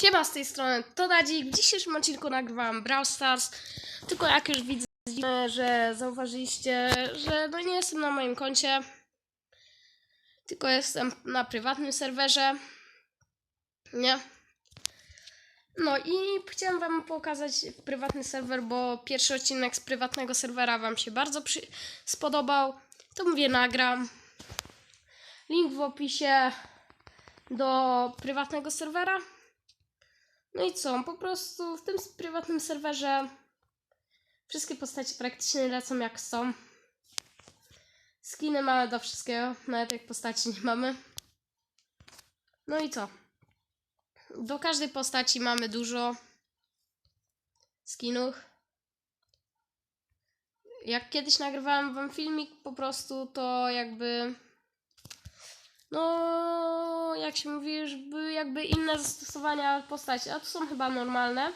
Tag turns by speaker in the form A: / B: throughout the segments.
A: Siema z tej strony, to Dadzik. W dzisiejszym odcinku nagrywałam Brawl Stars. Tylko jak już widzę, że zauważyliście, że no nie jestem na moim koncie. Tylko jestem na prywatnym serwerze. Nie. No i chciałem wam pokazać prywatny serwer, bo pierwszy odcinek z prywatnego serwera wam się bardzo spodobał. To mówię, nagram. Link w opisie do prywatnego serwera. No i co? Po prostu w tym prywatnym serwerze wszystkie postacie praktycznie lecą jak są. Skiny mamy do wszystkiego, nawet jak postaci nie mamy. No i co? Do każdej postaci mamy dużo skinów. Jak kiedyś nagrywałem wam filmik, po prostu to jakby. No, jak się mówi, żeby jakby inne zastosowania postaci, a tu są chyba normalne.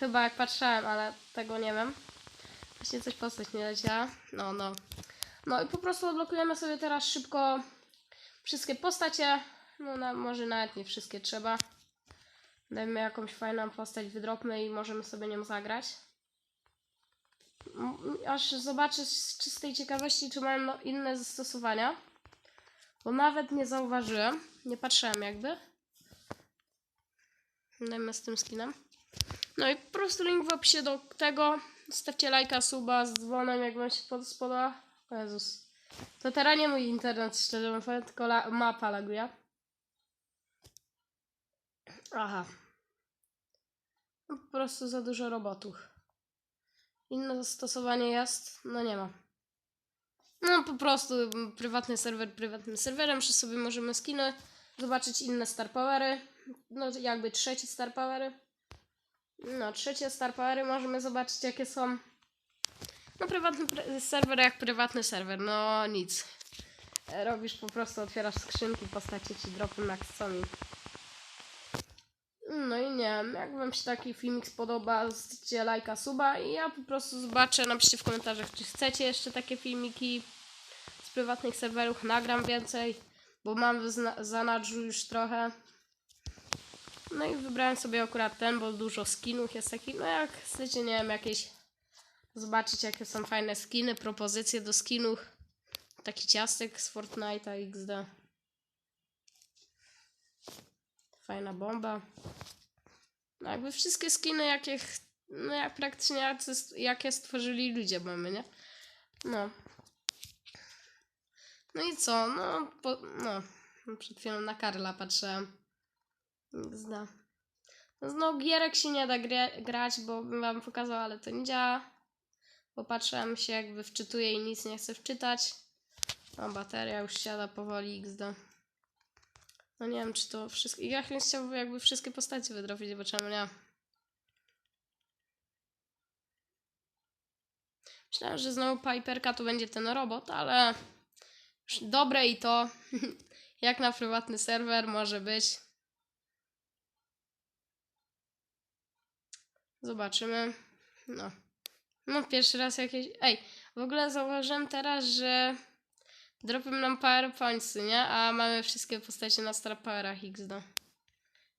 A: Chyba jak patrzyłem, ale tego nie wiem. Właśnie coś postać nie leciała. No, no. No i po prostu odblokujemy sobie teraz szybko wszystkie postacie. No, na, może nawet nie wszystkie trzeba. Dajmy jakąś fajną postać, wydropmy i możemy sobie nią zagrać. Aż zobaczę z czystej ciekawości, czy mają inne zastosowania. Bo nawet nie zauważyłem. Nie patrzyłem jakby. Dajmy z tym skinem. No i po prostu link w opisie do tego. Stawcie lajka, suba z dzwonem, jak wam się pod- spodoba. O Jezus. To teraz nie mój internet, szczerze mówiąc, tylko la- mapa laguje. Aha. Po prostu za dużo robotów. Inne zastosowanie jest? No nie ma. No po prostu mm, prywatny serwer prywatnym serwerem, że sobie możemy skiny, zobaczyć inne star powery. No jakby trzeci star powery. No trzecie star powery możemy zobaczyć jakie są. No prywatny pr- serwer jak prywatny serwer, no nic. E, Robisz po prostu, otwierasz skrzynki, postacie ci dropy na Xcomi. No i nie wiem, jak wam się taki filmik spodoba, zostawcie lajka, suba i ja po prostu zobaczę, napiszcie w komentarzach, czy chcecie jeszcze takie filmiki z prywatnych serwerów, nagram więcej, bo mam w zanadrzu już trochę. No i wybrałem sobie akurat ten, bo dużo skinów jest takich, no jak chcecie, nie wiem, jakieś zobaczyć jakie są fajne skiny, propozycje do skinów. Taki ciastek z Fortnite'a XD. Fajna bomba. No jakby wszystkie skiny, jakie, no jak praktycznie jakie stworzyli ludzie mamy, nie? No. No i co? No, po, no. Przed chwilą na Karla patrzyłem. Zda. No znowu gierek się nie da gra, grać, bo bym wam pokazał, ale to nie działa. Bo patrzyłem się jakby wczytuję i nic nie chcę wczytać. O, bateria już siada powoli XD. No nie wiem, czy to wszystko. Ja bym chciał jakby wszystkie postacie wydrobić, bo czemu nie? Myślałem, że znowu Piperka to będzie ten robot, ale dobre i to. Jak na prywatny serwer może być. Zobaczymy. No. No, pierwszy raz jakieś. Ej, w ogóle zauważyłem teraz, że dropią nam PowerPointsy, nie? A mamy wszystkie postacie na Star Powerach XD.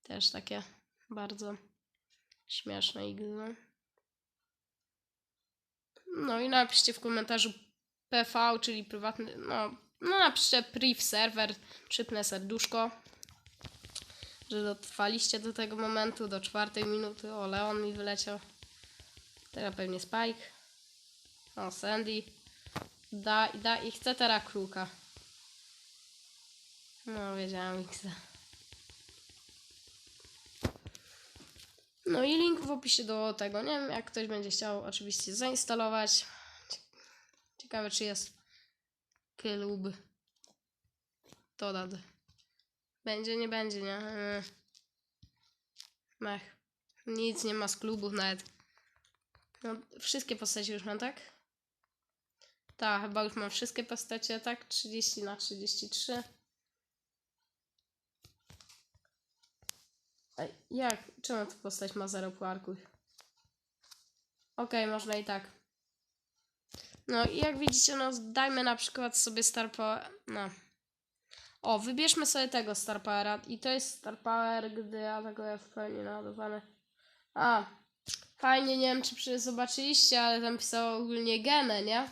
A: Też takie bardzo śmieszne XD. No i napiszcie w komentarzu PV, czyli prywatny, no, no napiszcie priv serwer, przypnę serduszko, że dotrwaliście do tego momentu, do czwartej minuty. O, Leon mi wyleciał. Teraz pewnie Spike. O, Sandy. Da, da i chcę teraz kruka. No, wiedziałam, XD. No i link w opisie do tego. Nie wiem, jak ktoś będzie chciał oczywiście zainstalować. Cie- Ciekawe, czy jest klub. To dad. Będzie, nie będzie, nie? Yy. Mech. Nic nie ma z klubów nawet. No, wszystkie postacie już mam, tak? Tak, chyba już mam wszystkie postacie, tak? 30 na 33. Ej, jak? Czemu ta postać ma 0 puarków? Okej, można i tak. No i jak widzicie, no dajmy na przykład sobie Star Power... No. O, wybierzmy sobie tego Star Powera. I to jest Star Power, gdy atakuje w pełni naładowany. A, fajnie, nie wiem czy zobaczyliście, ale tam pisało ogólnie genę, nie?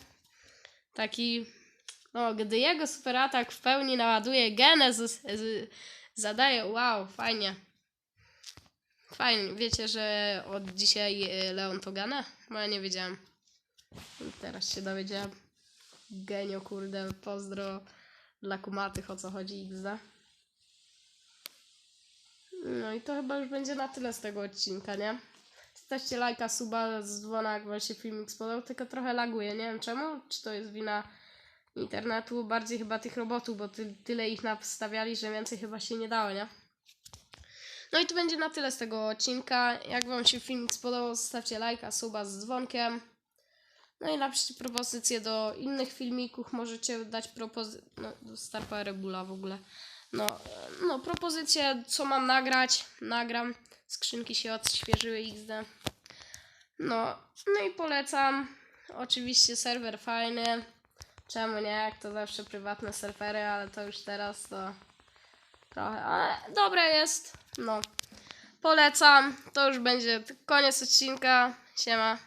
A: Taki, no, gdy jego super atak w pełni naładuje z, zadaje, wow, fajnie. Fajnie, wiecie, że od dzisiaj e, Leon to gana? Bo ja nie wiedziałem. I Teraz się dowiedziałem. Genio, kurde, pozdro dla kumatych, o co chodzi XD. No i to chyba już będzie na tyle z tego odcinka, nie? Stawcie lajka, suba, z dzwona, jak wam się filmik spodobał, tylko trochę laguje, nie wiem czemu, czy to jest wina internetu, bardziej chyba tych robotów, bo ty, tyle ich nastawiali, że więcej chyba się nie dało, nie? No i to będzie na tyle z tego odcinka. Jak Wam się filmik spodobał, zostawcie lajka, suba z dzwonkiem. No i napiszcie propozycje do innych filmików. Możecie dać propozycję. No, do Star Power Rebula w ogóle. No, no, propozycje, co mam nagrać. Nagram. Skrzynki się odświeżyły XD. No, no i polecam. Oczywiście serwer fajny. Czemu nie? Jak to zawsze prywatne serwery, ale to już teraz to trochę, ale dobre jest. No. Polecam. To już będzie koniec odcinka. Siema.